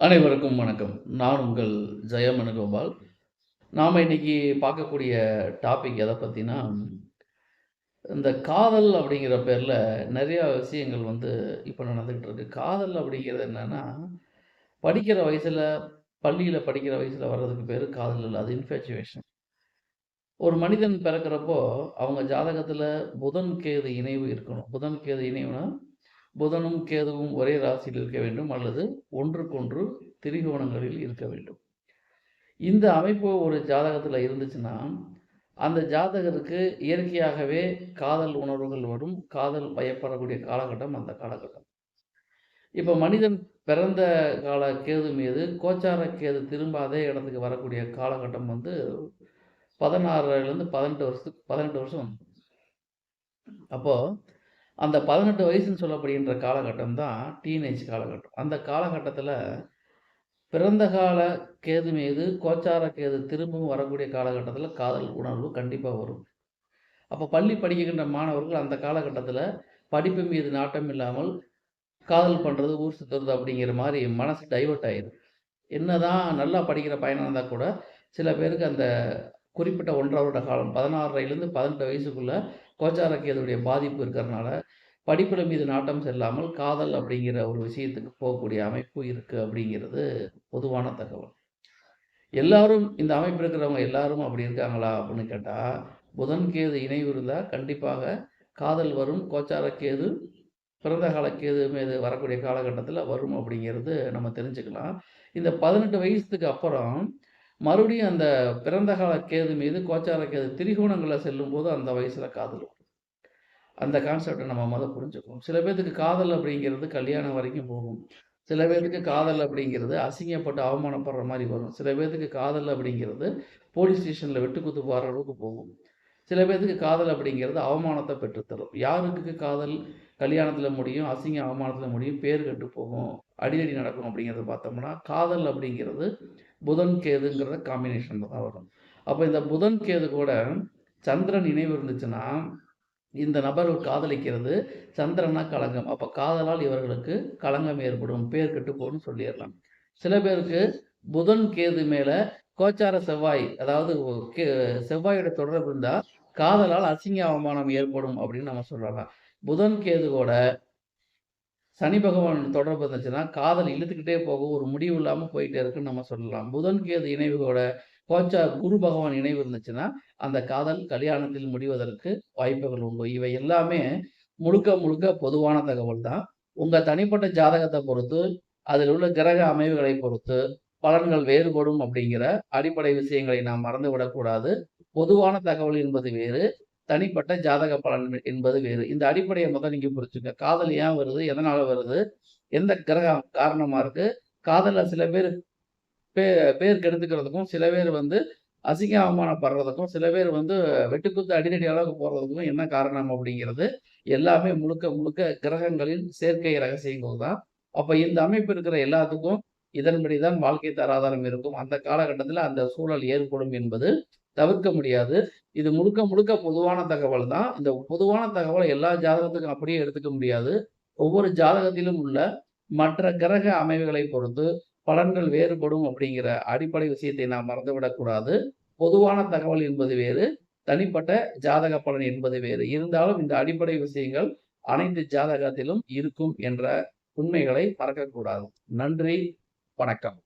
அனைவருக்கும் வணக்கம். நான் உங்கள் ஜெயமனுகோபால் நாம் இன்னைக்கு பார்க்கக்கூடிய டாபிக் எதை பற்றினா இந்த காதல் அப்படிங்கிற பேரில் நிறையா விஷயங்கள் வந்து இப்போ நடந்துக்கிட்டு இருக்கு. காதல் அப்படிங்கிறது என்னென்னா படிக்கிற வயசில் பள்ளியில் படிக்கிற வயசில் வர்றதுக்கு பேர் காதல் இல்லை அது இன்ஃபேச்சுவேஷன் ஒரு மனிதன் பிறக்கிறப்போ அவங்க ஜாதகத்தில் புதன் கேது இணைவு இருக்கணும். புதன் கேது இணைவுனா புதனும் கேதுவும் ஒரே ராசியில் இருக்க வேண்டும் அல்லது ஒன்றுக்கொன்று திரிகோணங்களில் இருக்க வேண்டும். இந்த அமைப்பு ஒரு ஜாதகத்தில் இருந்துச்சுன்னா அந்த ஜாதகருக்கு இயற்கையாகவே காதல் உணர்வுகள் வரும் காதல் பயப்படக்கூடிய காலகட்டம் அந்த காலகட்டம். இப்போ மனிதன் பிறந்த கால கேது மீது கோச்சார கேது திரும்ப அதே இடத்துக்கு வரக்கூடிய காலகட்டம் வந்து பதினாறுலேருந்து பதினெட்டு வருஷத்துக்கு பதினெட்டு வருஷம் அப்போது அந்த பதினெட்டு வயசுன்னு சொல்லப்படுகின்ற காலகட்டம் தான் டீனேஜ் காலகட்டம். அந்த காலகட்டத்தில் பிறந்த கால கேது மீது கோச்சார கேது திரும்பவும் வரக்கூடிய காலகட்டத்தில் காதல் உணர்வு கண்டிப்பாக வரும். அப்போ பள்ளி படிக்கின்ற மாணவர்கள் அந்த காலகட்டத்தில் படிப்பு மீது நாட்டம் இல்லாமல் காதல் பண்ணுறது ஊர் சுற்றுறது அப்படிங்கிற மாதிரி மனசு டைவர்ட் ஆயிடும் என்னதான் நல்லா படிக்கிற பையனாக இருந்தால் கூட சில பேருக்கு அந்த குறிப்பிட்ட ஒன்றரை வருட காலம் பதினாறுலேருந்து பதினெட்டு வயசுக்குள்ளே கோச்சார கேதுடைய பாதிப்பு இருக்கிறதுனால படிப்பில் மீது நாட்டம் செல்லாமல் காதல் அப்படிங்கிற ஒரு விஷயத்துக்கு போகக்கூடிய அமைப்பு இருக்குது அப்படிங்கிறது பொதுவான தகவல். எல்லாரும் இந்த அமைப்பு இருக்கிறவங்க எல்லாரும் அப்படி இருக்காங்களா அப்படின்னு கேட்டால் புதன் கேது இணைவு இருந்தால் கண்டிப்பாக காதல் வரும். கோச்சார கேது பிறந்த காலக்கேது கேது மீது வரக்கூடிய காலகட்டத்தில் வரும் அப்படிங்கிறது நம்ம தெரிஞ்சுக்கலாம். இந்த பதினெட்டு வயசுக்கு அப்புறம் மறுபடியும் அந்த பிறந்த கால கேது மீது கோச்சார கேது திரிகோணங்களில் செல்லும்போது அந்த வயசில் காதல் வரும். அந்த கான்செப்டை நம்ம முதல் புரிஞ்சுக்குவோம். சில பேர்த்துக்கு காதல் அப்படிங்கிறது கல்யாணம் வரைக்கும் போகும். சில பேர்த்துக்கு காதல் அப்படிங்கிறது அசிங்கப்பட்டு அவமானப்படுற மாதிரி வரும். சில பேர்த்துக்கு காதல் அப்படிங்கிறது போலீஸ் ஸ்டேஷனில் வெட்டுக்குத்து போகிற அளவுக்கு போகும். சில பேர்த்துக்கு காதல் அப்படிங்கிறது அவமானத்தை பெற்றுத்தரும். யாருக்கு காதல் கல்யாணத்தில் முடியும் அசிங்க அவமானத்தில் முடியும் பேர் கெட்டு போகும் அடிக்கடி நடக்கும் அப்படிங்கிறத பார்த்தோம்னா காதல் அப்படிங்கிறது புதன் கேதுங்கிறத காம்பினேஷன் தான் வரும். அப்போ இந்த புதன் கேது கூட சந்திரன் நினைவு இருந்துச்சுன்னா இந்த நபர் காதலிக்கிறது சந்திரனா களங்கம் அப்போ காதலால் இவர்களுக்கு களங்கம் ஏற்படும். பேர் கெட்டு போகணும்னு சொல்லிடலாம். சில பேருக்கு புதன் கேது மேலே கோச்சார செவ்வாய் அதாவது கே செவ்வாயோட தொடர்பு இருந்தால் காதலால் அசிங்க அவமானம் ஏற்படும் அப்படின்னு நம்ம சொல்லலாம். புதன் கேது கூட சனி பகவான் தொடர்பு இருந்துச்சுன்னா காதல் இழுத்துக்கிட்டே போகும். ஒரு முடிவு இல்லாமல் போயிட்டே இருக்குன்னு நம்ம சொல்லலாம். புதன் கேது இணைவுகளோட கோச்சா குரு பகவான் இணைவு இருந்துச்சுன்னா அந்த காதல் கல்யாணத்தில் முடிவதற்கு வாய்ப்புகள் உண்டு. இவை எல்லாமே முழுக்க முழுக்க பொதுவான தகவல் தான். உங்கள் தனிப்பட்ட ஜாதகத்தை பொறுத்து அதில் உள்ள கிரக அமைவுகளை பொறுத்து பலன்கள் வேறுபடும் அப்படிங்கிற அடிப்படை விஷயங்களை நாம் மறந்து விடக்கூடாது பொதுவான தகவல் என்பது வேறு. தனிப்பட்ட ஜாதக பலன் என்பது வேறு. இந்த அடிப்படையை முதல் நீங்க புரிச்சுக்க காதல் ஏன் வருது? எதனால வருது? எந்த கிரகம் காரணமா இருக்கு? காதலில் சில பேர் பே பேர் கெடுத்துக்கிறதுக்கும் சில பேர் வந்து அசிங்க அவமானப்படுறதுக்கும் சில பேர் வந்து வெட்டுக்குத்து அடிநடி அளவுக்கு போகிறதுக்கும் என்ன காரணம் அப்படிங்கிறது எல்லாமே முழுக்க முழுக்க கிரகங்களின் சேர்க்கை ரகசியங்கள் தான். அப்போ இந்த அமைப்பு இருக்கிற எல்லாத்துக்கும் இதன்படி தான் வாழ்க்கை தராதாரம் இருக்கும். அந்த காலகட்டத்தில் அந்த சூழல் ஏற்படும் என்பது தவிர்க்க முடியாது. இது முழுக்க முழுக்க பொதுவான தகவல் தான். இந்த பொதுவான தகவலை எல்லா ஜாதகத்துக்கும் அப்படியே எடுத்துக்க முடியாது. ஒவ்வொரு ஜாதகத்திலும் உள்ள மற்ற கிரக அமைவுகளை பொறுத்து பலன்கள் வேறுபடும் அப்படிங்கிற அடிப்படை விஷயத்தை நாம் மறந்துவிடக்கூடாது பொதுவான தகவல் என்பது வேறு தனிப்பட்ட ஜாதக பலன் என்பது வேறு. இருந்தாலும் இந்த அடிப்படை விஷயங்கள் அனைத்து ஜாதகத்திலும் இருக்கும் என்ற உண்மைகளை மறக்கக்கூடாது நன்றி வணக்கம்.